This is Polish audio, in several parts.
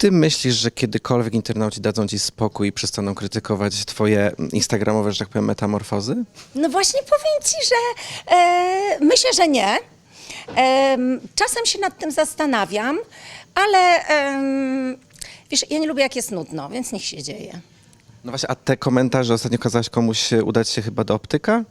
ty myślisz, że kiedykolwiek internauci dadzą ci spokój i przestaną krytykować twoje instagramowe, że tak powiem, metamorfozy? No właśnie powiem ci, że e, myślę, że nie. Em, czasem się nad tym zastanawiam, ale em, wiesz, ja nie lubię jak jest nudno, więc niech się dzieje. No właśnie, a te komentarze ostatnio kazałaś komuś e, udać się chyba do optyka?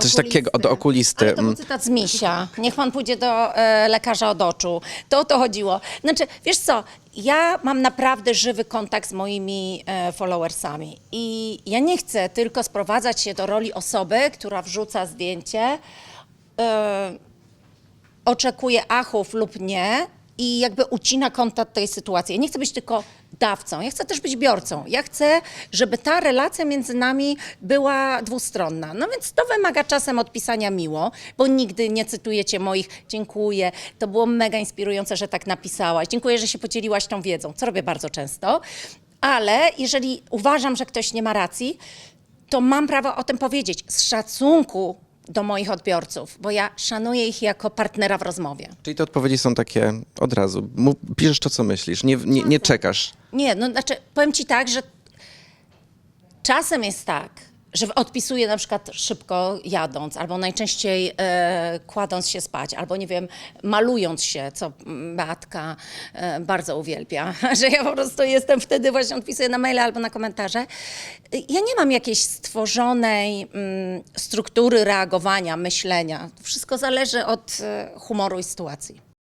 Coś Okulisty. takiego, do okulisty. Ale to był Mm. cytat z Misia. Niech pan pójdzie do e, lekarza od oczu. To o to chodziło. Znaczy, wiesz co, ja mam naprawdę żywy kontakt z moimi e, followersami i ja nie chcę tylko sprowadzać się do roli osoby, która wrzuca zdjęcie, e, oczekuje achów lub nie i jakby ucina kontakt tej sytuacji. Ja nie chcę być tylko dawcą, ja chcę też być biorcą. Ja chcę, żeby ta relacja między nami była dwustronna. No więc to wymaga czasem odpisania miło, bo nigdy nie cytujecie moich dziękuję, to było mega inspirujące, że tak napisałaś, dziękuję, że się podzieliłaś tą wiedzą, co robię bardzo często. Ale jeżeli uważam, że ktoś nie ma racji, to mam prawo o tym powiedzieć z szacunku do moich odbiorców, bo ja szanuję ich jako partnera w rozmowie. Czyli te odpowiedzi są takie od razu. Mów, piszesz to, co myślisz, nie, nie, nie czekasz. Nie, no znaczy, powiem ci tak, że czasem jest tak, że odpisuję na przykład szybko jadąc, albo najczęściej e, kładąc się spać, albo nie wiem, malując się, co Beatka e, bardzo uwielbia, że ja po prostu jestem wtedy właśnie odpisuję na maile albo na komentarze. Ja nie mam jakiejś stworzonej mm, struktury reagowania, myślenia. Wszystko zależy od e, humoru i sytuacji.